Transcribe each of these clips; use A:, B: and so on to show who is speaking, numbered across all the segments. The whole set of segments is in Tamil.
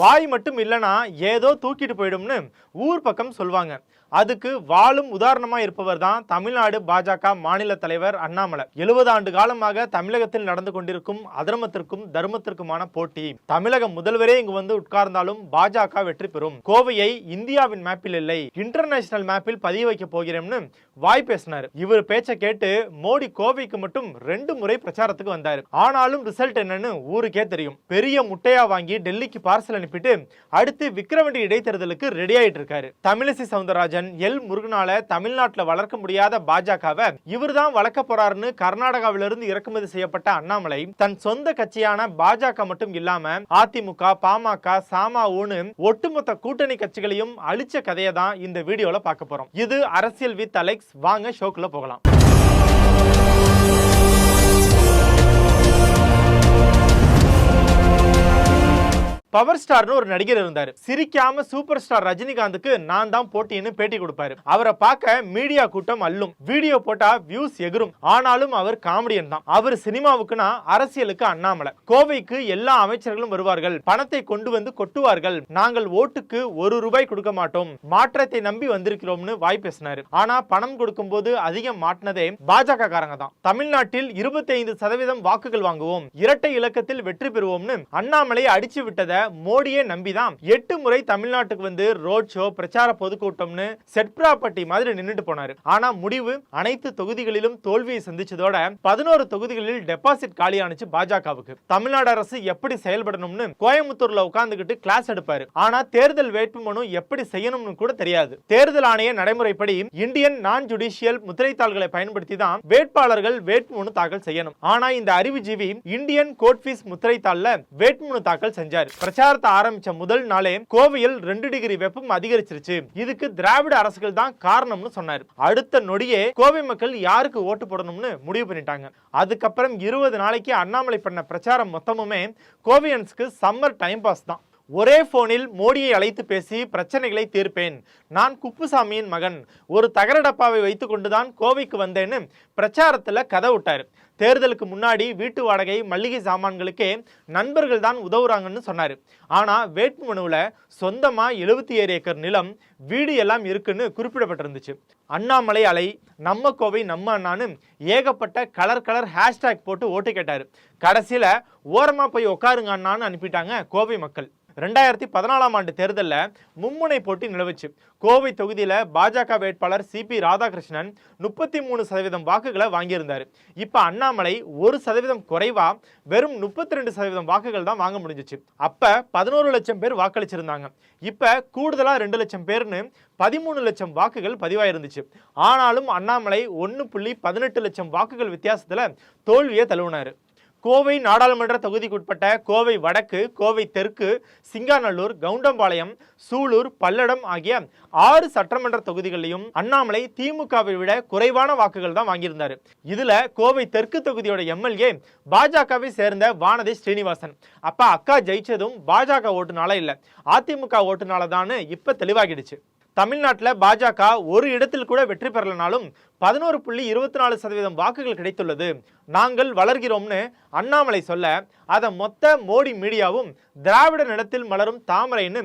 A: வாய் மட்டும் இல்லைன்னா ஏதோ தூக்கிட்டு போயிடும்னு ஊர் பக்கம் சொல்வாங்க. அதுக்கு வாழும் உதாரணமா இருப்பவர் தான் தமிழ்நாடு பாஜக மாநில தலைவர் அண்ணாமலை. எழுபது ஆண்டு காலமாக தமிழகத்தில் நடந்து கொண்டிருக்கும் அதர்மத்திற்கும் தர்மத்திற்குமான போட்டி. தமிழக முதல்வரே இங்கு வந்து உட்கார்ந்தாலும் பாஜக வெற்றி பெறும். கோவையை இந்தியாவின் மேப்பில் இல்லை இன்டர்நேஷனல் மேப்பில் பதிய வைக்க போகிறோம்னு வாய் பேசினார். இவர் பேச்சை கேட்டு மோடி கோவைக்கு மட்டும் ரெண்டு முறை பிரச்சாரத்துக்கு வந்தார். ஆனாலும் ரிசல்ட் என்னன்னு ஊருக்கே தெரியும். பெரிய முட்டையா வாங்கி டெல்லிக்கு பார்சல் அனுப்பிட்டு அடுத்து விக்ரவண்டி இடைத்தேர்தலுக்கு ரெடி ஆயிட்டு இருக்காரு தமிழிசை சவுந்தரராஜன் எல். முருகனால தமிழ்நாட்டில் வளர்க்க முடியாத பாஜகவை இவர் தான் வளர்க்க போறாருன்னு கர்நாடகாவிலிருந்து இறக்குமதி செய்யப்பட்ட அண்ணாமலை தன் சொந்த கட்சியான பாஜக மட்டும் இல்லாம அதிமுக பாமக சாமாவுன்னு ஒட்டுமொத்த கூட்டணி கட்சிகளையும் அழிச்ச கதையை தான் இந்த வீடியோல பார்க்க போறோம். இது அரசியல் வித் அலெக்ஸ். வாங்க ஷோக்குள்ள போகலாம். பவர் ஸ்டார்னு ஒரு நடிகர் இருந்தார். சிரிக்காம சூப்பர் ஸ்டார் ரஜினிகாந்துக்கு நான் தான் போட்டின்னு பேட்டி கொடுப்பாரு. அவரை பார்க்க மீடியா கூட்டம் அல்லும் வீடியோ போட்டா வியூஸ் எகிரும். ஆனாலும் அவர் காமெடியன் தான். அவர் சினிமாவுக்குனா அரசியலுக்கு அண்ணாமலை. கோவைக்கு எல்லா அமைச்சர்களும் வருவார்கள். பணத்தை கொண்டு வந்து கொட்டுவார்கள். நாங்கள் ஓட்டுக்கு ஒரு ரூபாய் கொடுக்க மாட்டோம். மாற்றத்தை நம்பி வந்திருக்கிறோம்னு வாய் பேசினாரு. ஆனா பணம் கொடுக்கும்போது அதிகம் மாட்டினதே பாஜக காரங்க தான். தமிழ்நாட்டில் 25% சதவீதம் வாக்குகள் வாங்குவோம். இரட்டை இலக்கத்தில் வெற்றி பெறுவோம்னு அண்ணாமலை அடிச்சு விட்டதை மோடியே நம்பிதான் எட்டு முறை தமிழ்நாட்டுக்கு வந்து ரோட் ஷோ பிரச்சார பொதுக்கூட்டம்னு செட் ப்ராப்பர்ட்டி மாதிரி நின்றுட்டு போனாரு. ஆனா முடிவு அனைத்து தொகுதிகளிலும் தோல்வியை சந்திச்சதோட பதினோரு தொகுதிகளில் டெபாசிட் காலியானுச்சு பாஜகவுக்கு. தமிழ்நாடு அரசு எப்படி செயல்படணும்னு கோயம்புத்தூர்ல உட்கார்ந்துகிட்டு கிளாஸ் எடுப்பாரு. ஆனா தேர்தல் வேட்புமனு எப்படி செய்யணும்னு கூட தெரியாது. தேர்தல் ஆணைய நடைமுறைப்படி இந்தியன் நான் ஜுடிஷியல் முத்திரைத்தாள்களை பயன்படுத்தி தான் வேட்பாளர்கள் வேட்புமனு தாக்கல் செய்யணும். ஆனா இந்த அறிவுஜீவி இந்தியன் கோட் ஃபீஸ் முத்திரைத்தாள்ல வேட்புமனு தாக்கல் செஞ்சார். பிரச்சாரத்தை ஆரம்பிச்ச முதல் நாளே கோவையில் ரெண்டு டிகிரி வெப்பம் அதிகரிச்சிருச்சு. இதுக்கு திராவிட அரசுகள் தான் காரணம்னு சொன்னார். அடுத்த நொடியே கோவை மக்கள் யாருக்கு ஓட்டு போடணும்னு முடிவு பண்ணிட்டாங்க. அதுக்கப்புறம் இருபது நாளைக்கு அண்ணாமலை பண்ண பிரச்சாரம் மொத்தமுமே கோவையன்ஸ்க்கு சம்மர் டைம் பாஸ் தான். ஒரே போனில் மோடியை அழைத்து பேசி பிரச்சனைகளை தீர்ப்பேன். நான் குப்புசாமியின் மகன். ஒரு தகர டப்பாவை வைத்துக் கொண்டுதான் கோவைக்கு வந்தேன்னு பிரச்சாரத்தில் கதை விட்டார். தேர்தலுக்கு முன்னாடி வீட்டு வாடகை மல்லிகை சாமான்களுக்கே நண்பர்கள் தான் உதவுறாங்கன்னு சொன்னார். ஆனால் வேட்புமனுவில் சொந்தமாக எழுபத்தி ஏழு ஏக்கர் நிலம் வீடு எல்லாம் இருக்குன்னு குறிப்பிடப்பட்டிருந்துச்சு. அண்ணாமலை அலை நம்ம கோவை நம்ம அண்ணான்னு ஏகப்பட்ட கலர் கலர் ஹேஷ்டேக் போட்டு ஓட்டு கேட்டார். கடைசியில் ஓரமாக போய் உட்காருங்க அண்ணான்னு அனுப்பிட்டாங்க கோவை மக்கள். ரெண்டாயிரத்தி பதினாலாம் ஆண்டு தேர்தலில் மும்முனை போட்டி நிலவுச்சு. கோவை தொகுதியில் பாஜக வேட்பாளர் சிபி ராதாகிருஷ்ணன் முப்பத்தி மூணு சதவீதம் வாக்குகளை வாங்கியிருந்தார். இப்போ அண்ணாமலை ஒரு சதவீதம் குறைவா வெறும் முப்பத்தி ரெண்டு சதவீதம் வாக்குகள் தான் வாங்க முடிஞ்சிச்சு. அப்போ பதினோரு லட்சம் பேர் வாக்களிச்சிருந்தாங்க. இப்போ கூடுதலாக ரெண்டு லட்சம் பேர்னு பதிமூணு லட்சம் வாக்குகள் பதிவாயிருந்துச்சு. ஆனாலும் அண்ணாமலை ஒன்று புள்ளி பதினெட்டு லட்சம் வாக்குகள் வித்தியாசத்தில் தோல்வியை தழுவினார். கோவை நாடாளுமன்ற தொகுதிக்குட்பட்ட கோவை வடக்கு கோவை தெற்கு சிங்காநல்லூர் கவுண்டம்பாளையம் சூலூர் பல்லடம் ஆகிய ஆறு சட்டமன்ற தொகுதிகளிலும் அண்ணாமலை திமுகவை விட குறைவான வாக்குகள் தான் வாங்கியிருந்தார். இதுல கோவை தெற்கு தொகுதியோட எம்எல்ஏ பாஜகவை சேர்ந்த வானதி ஸ்ரீனிவாசன். அப்ப அக்கா ஜெயிச்சதும் பாஜக ஓட்டுனால இல்ல அதிமுக ஓட்டுனால தான் இப்ப தெளிவாகிடுச்சு. தமிழ்நாட்டில் பாஜக ஒரு இடத்தில் கூட வெற்றி பெறலனாலும் பதினோரு புள்ளி இருபத்தி நாலு சதவீதம் வாக்குகள் கிடைத்துள்ளது. நாங்கள் வளர்கிறோம்னு அண்ணாமலை சொல்ல அதை மொத்த மோடி மீடியாவும் திராவிட நிலத்தில் மலரும் தாமரைன்னு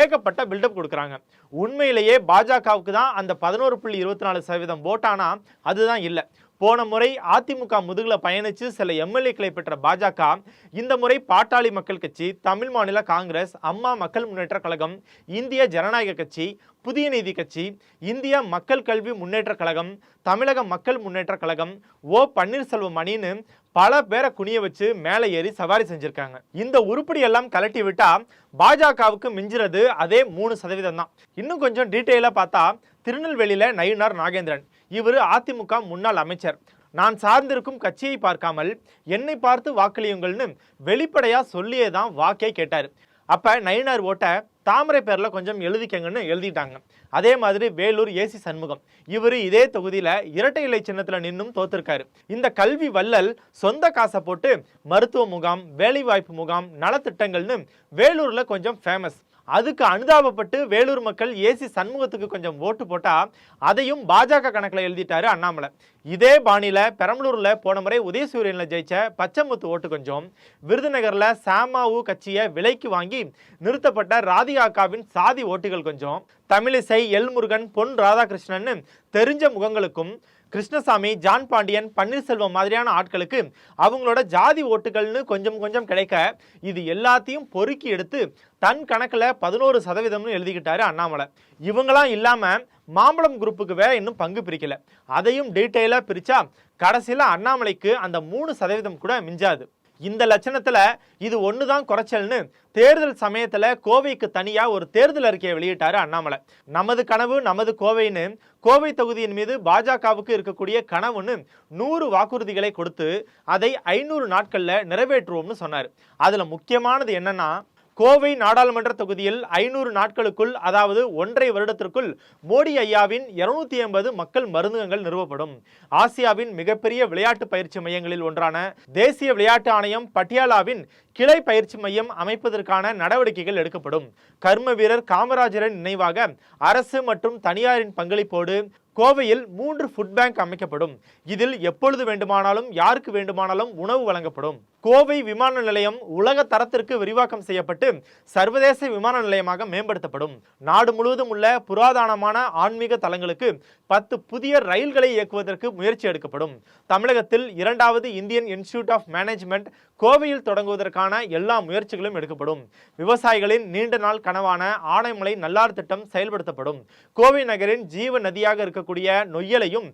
A: ஏகப்பட்ட பில்டப் கொடுக்குறாங்க. உண்மையிலேயே பாஜகவுக்கு தான் அந்த பதினோரு புள்ளி இருபத்தி நாலு சதவீதம் ஓட்டானா அதுதான் இல்லை. போன முறை அதிமுக முதுகில் பயணித்து சில எம்எல்ஏக்களை பெற்ற பாஜக இந்த முறை பாட்டாளி மக்கள் கட்சி தமிழ் மாநில காங்கிரஸ் அம்மா மக்கள் முன்னேற்ற கழகம் இந்திய ஜனநாயக கட்சி புதிய நீதி கட்சி இந்திய மக்கள் கல்வி முன்னேற்ற கழகம் தமிழக மக்கள் முன்னேற்ற கழகம் ஓ பன்னீர்செல்வம் அணின்னு பல பேரை குனிய வச்சு மேலே ஏறி சவாரி செஞ்சிருக்காங்க. இந்த உருப்படி எல்லாம் கலட்டி விட்டா பாஜகவுக்கு மிஞ்சுறது அதே மூணு சதவீதம் தான். இன்னும் கொஞ்சம் டீட்டெயிலாக பார்த்தா திருநெல்வேலியில் நயினார் நாகேந்திரன். இவர் அதிமுக முன்னாள் அமைச்சர். நான் சார்ந்திருக்கும் கட்சியை பார்க்காமல் என்னை பார்த்து வாக்களியுங்கள்னு வெளிப்படையாக சொல்லியே தான் வாக்கே கேட்டார். அப்போ நயினார் ஓட்ட தாமரை பேரில் கொஞ்சம் எழுதிக்கங்கன்னு எழுதிட்டாங்க. அதே மாதிரி வேலூர் ஏசி சண்முகம். இவர் இதே தொகுதியில் இரட்டை இலை சின்னத்தில் நின்னும் தோத்திருக்காரு. இந்த கல்வி வள்ளல் சொந்த காசை போட்டு மருத்துவ முகாம் வேலைவாய்ப்பு முகாம் நலத்திட்டங்கள்னு வேலூரில் கொஞ்சம் ஃபேமஸ் அதுக்கு அனுதாபப்பட்டு வேலூர் மக்கள் ஏசி சண்முகத்துக்கு கொஞ்சம் ஓட்டு போட்டால் அதையும் பாஜக கணக்கில் எழுதிட்டாரு அண்ணாமலை. இதே பாணியில் பெரம்பலூரில் போன முறை உதயசூரியனில் ஜெயிச்ச பச்சைமுத்து ஓட்டு கொஞ்சம் விருதுநகரில் சாமாவு கட்சியை விலைக்கு வாங்கி நிறுத்தப்பட்ட ராதிகாக்காவின் சாதி ஓட்டுகள் கொஞ்சம் தமிழிசை எல்முருகன் பொன் ராதாகிருஷ்ணன் தெரிஞ்ச முகங்களுக்கும் கிருஷ்ணசாமி ஜான் பாண்டியன் பன்னீர்செல்வம் மாதிரியான ஆட்களுக்கு அவங்களோட ஜாதி ஓட்டுகள்னு கொஞ்சம் கொஞ்சம் கிடைக்க இது எல்லாத்தையும் பொறுக்கி எடுத்து தன் கணக்கில் பதினோரு சதவீதம்னு எழுதிக்கிட்டாரு அண்ணாமலை. இவங்களாம் இல்லாமல் மாம்பழம் குரூப்புக்கு வேற இன்னும் பங்கு பிரிக்கலை. அதையும் டீட்டெயிலாக பிரித்தா கடைசியில் அண்ணாமலைக்கு அந்த மூணு சதவீதம் கூட மிஞ்சாது. இந்த லட்சணத்தில் இது ஒன்று தான் குறைச்சல்னு தேர்தல் சமயத்தில் கோவைக்கு தனியாக ஒரு தேர்தல் அறிக்கையை வெளியிட்டார் அண்ணாமலை. நமது கனவு நமது கோவைன்னு கோவை தொகுதியின் மீது பாஜகவுக்கு இருக்கக்கூடிய கனவுன்னு நூறு வாக்குறுதிகளை கொடுத்து அதை ஐநூறு நாட்களில் நிறைவேற்றுவோம்னு சொன்னார். அதில் முக்கியமானது என்னன்னா கோவை நாடாளுமன்ற தொகுதியில் ஐநூறு நாட்களுக்குள் அதாவது ஒன்றை வருடத்திற்குள் மோடி ஐயாவின் இருநூத்தி ஐம்பது மக்கள் மருந்தகங்கள் நிறுவப்படும். ஆசியாவின் மிகப்பெரிய விளையாட்டு பயிற்சி மையங்களில் ஒன்றான தேசிய விளையாட்டு ஆணையம் பட்டியாலாவின் கிளை பயிற்சி மையம் அமைப்பதற்கான நடவடிக்கைகள் எடுக்கப்படும். கர்ம வீரர் காமராஜரின் நினைவாக அரசு மற்றும் தனியாரின் பங்களிப்போடு கோவையில் மூன்று ஃபுட் பேங்க் அமைக்கப்படும். இதில் எப்பொழுது வேண்டுமானாலும் யாருக்கு வேண்டுமானாலும் உணவு வழங்கப்படும். கோவை விமான நிலையம் உலக தரத்திற்கு விரிவாக்கம் செய்யப்பட்டு சர்வதேச விமான நிலையமாக மேம்படுத்தப்படும். நாடு முழுவதும் உள்ள புராதனமான ஆன்மீக தலங்களுக்கு பத்து புதிய ரயில்களை இயக்குவதற்கு முயற்சி எடுக்கப்படும். தமிழகத்தில் இரண்டாவது இந்தியன் இன்ஸ்டிடியூட் ஆஃப் மேனேஜ்மெண்ட் கோவையில் தொடங்குவதற்கான எல்லா முயற்சிகளும் எடுக்கப்படும். விவசாயிகளின் நீண்ட நாள் கனவான ஆனைமலை நல்லார் திட்டம் செயல்படுத்தப்படும். கோவை நகரின் ஜீவ நதியாக இருக்கக்கூடிய நொய்யலையும்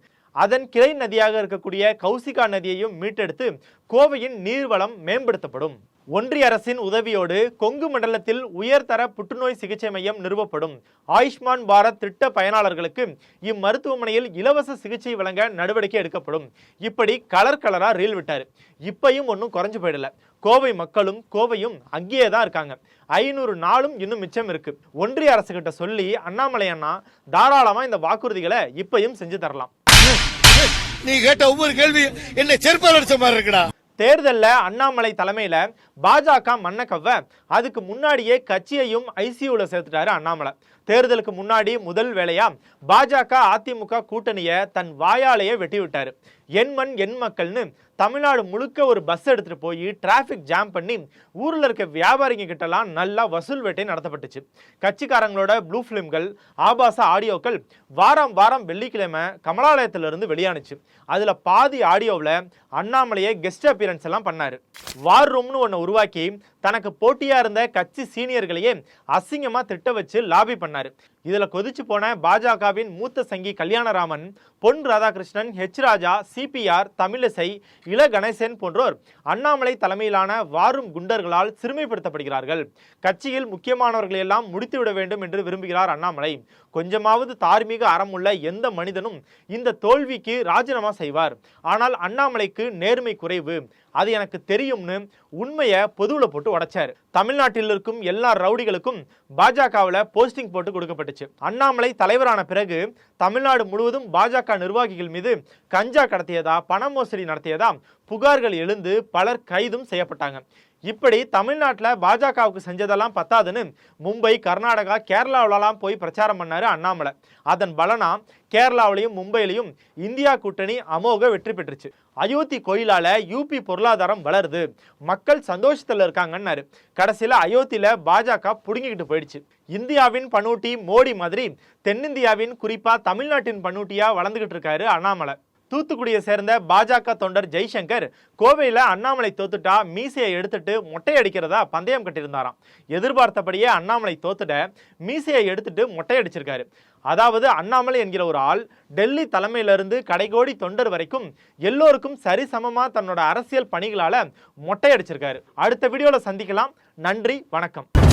A: அதன் கிளை நதியாக இருக்கக்கூடிய கௌசிகா நதியையும் மீட்டெடுத்து கோவையின் நீர்வளம் மேம்படுத்தப்படும். ஒன்றிய அரசின் உதவியோடு கொங்கு மண்டலத்தில் உயர்தர புற்றுநோய் சிகிச்சை மையம் நிறுவப்படும். ஆயுஷ்மான் பாரத் திட்ட பயனாளர்களுக்கு இம்மருத்துவமனையில் இலவச சிகிச்சை வழங்க நடவடிக்கை எடுக்கப்படும். இப்படி கலர் கலரா ரீல் விட்டார். இப்பையும் ஒன்றும் குறைஞ்சு போயிடல. கோவை மக்களும் கோவையும் அங்கேயே தான் இருக்காங்க. ஐநூறு நாளும் இன்னும் மிச்சம் இருக்கு. ஒன்றிய அரசு கிட்ட சொல்லி அண்ணாமலை அண்ணா தாராளமா இந்த வாக்குறுதிகளை இப்பையும் செஞ்சு தரலாம்.
B: நீ கேட்ட ஒவ்வொரு கேள்வி என்ன செருப்பால் அடிச்ச மாதிரி இருக்குடா.
A: தேர்தலில் அண்ணாமலை தலைமையில் பாஜக மண்ணை அதுக்கு முன்னாடியே கட்சியையும் ஐசியூவில் சேர்த்துட்டாரு அண்ணாமலை. தேர்தலுக்கு முன்னாடி முதல் வேலையா பாஜக அதிமுக கூட்டணியை தன் வாயாலேயே வெட்டி விட்டார் என் மண் என் மக்கள்னு தமிழ்நாடு முழுக்க ஒரு பஸ் எடுத்துகிட்டு போய் டிராஃபிக் ஜாம் பண்ணி ஊரில் இருக்க வியாபாரிங்க கிட்டலாம் நல்லா வசூல் வேட்டை நடத்தப்பட்டுச்சு. கட்சிக்காரங்களோட ப்ளூ ஃபிலிம்கள் ஆபாச ஆடியோக்கள் வாரம் வாரம் வெள்ளிக்கிழமை கமலாலயத்திலிருந்து வெளியானுச்சு. அதில் பாதி ஆடியோவில் அண்ணாமலையே கெஸ்ட் அப்பியரன்ஸ் எல்லாம் பண்ணார். வார் ரூம்னு ஒன்று உருவாக்கி தனக்கு போட்டியாக இருந்த கட்சி சீனியர்களையே அசிங்கமாக திட்ட வச்சு லாபி பண்ணார். இதில் கொதிச்சு போன பாஜகவின் மூத்த சங்கி Kalyanaraman Pon Radhakrishnan H Raja C P R Tamilisai Ila Ganesan போன்றோர் அண்ணாமலை தலைமையிலான வாரும் குண்டர்களால் சிறுமைப்படுத்தப்படுகிறார்கள். கட்சியில் முக்கியமானவர்களை எல்லாம் முடித்துவிட வேண்டும் என்று விரும்புகிறார் அண்ணாமலை. கொஞ்சமாவது தார்மீக அறம் உள்ள எந்த மனிதனும் இந்த தோல்விக்கு ராஜினாமா செய்வார். ஆனால் அண்ணாமலைக்கு நேர்மை குறைவு. அது எனக்கு தெரியும்னு உண்மையை பொதுவில் போட்டு உடைச்சார். தமிழ்நாட்டில் இருக்கும் எல்லா ரவுடிகளுக்கும் பாஜகவில் போஸ்டிங் போட்டு கொடுக்கப்பட்டுச்சு. அண்ணாமலை தலைவரான பிறகு தமிழ்நாடு முழுவதும் பாஜக நிர்வாகிகள் மீது கஞ்சா கடத்தியதா பண மோசடி நடத்தியதா புகார்கள் எழுந்து பலர் கைதும் செய்யப்பட்டாங்க. இப்படி தமிழ்நாட்டில் பாஜகவுக்கு செஞ்சதெல்லாம் பத்தாதுன்னு மும்பை கர்நாடகா கேரளாவிலலாம் போய் பிரச்சாரம் பண்ணாரு அண்ணாமலை. அதன் பலனா கேரளாவிலையும் மும்பையிலையும் இந்தியா கூட்டணி அமோக வெற்றி பெற்றுச்சு. அயோத்தி கோயிலால் யூபி பொருளாதாரம் வளருது. மக்கள் சந்தோஷத்தில் இருக்காங்கன்னாரு. கடைசியில் அயோத்தியில் பாஜக புடுங்கிக்கிட்டு போயிடுச்சு. இந்தியாவின் பனூட்டி மோடி மாதிரி தென்னிந்தியாவின் குறிப்பாக தமிழ்நாட்டின் பனூட்டியா வளர்ந்துக்கிட்டு இருக்காரு அண்ணாமலை. தூத்துக்குடியை சேர்ந்த பாஜக தொண்டர் ஜெய்சங்கர் கோவையில் அண்ணாமலை தோத்துட்டா மீசையை எடுத்துட்டு மொட்டை அடிக்கிறதா பந்தயம் கட்டியிருந்தாராம். எதிர்பார்த்தபடியே அண்ணாமலை தோத்துட்ட மீசையை எடுத்துட்டு மொட்டை அடிச்சிருக்காரு அதாவது அண்ணாமலை என்கிற ஒரு ஆள் டெல்லி தலைமையிலிருந்து கடைகோடி தொண்டர் வரைக்கும் எல்லோருக்கும் சரிசமமாக தன்னோட அரசியல் பணிகளால் மொட்டை அடிச்சிருக்காரு அடுத்த வீடியோவில் சந்திக்கலாம். நன்றி வணக்கம்.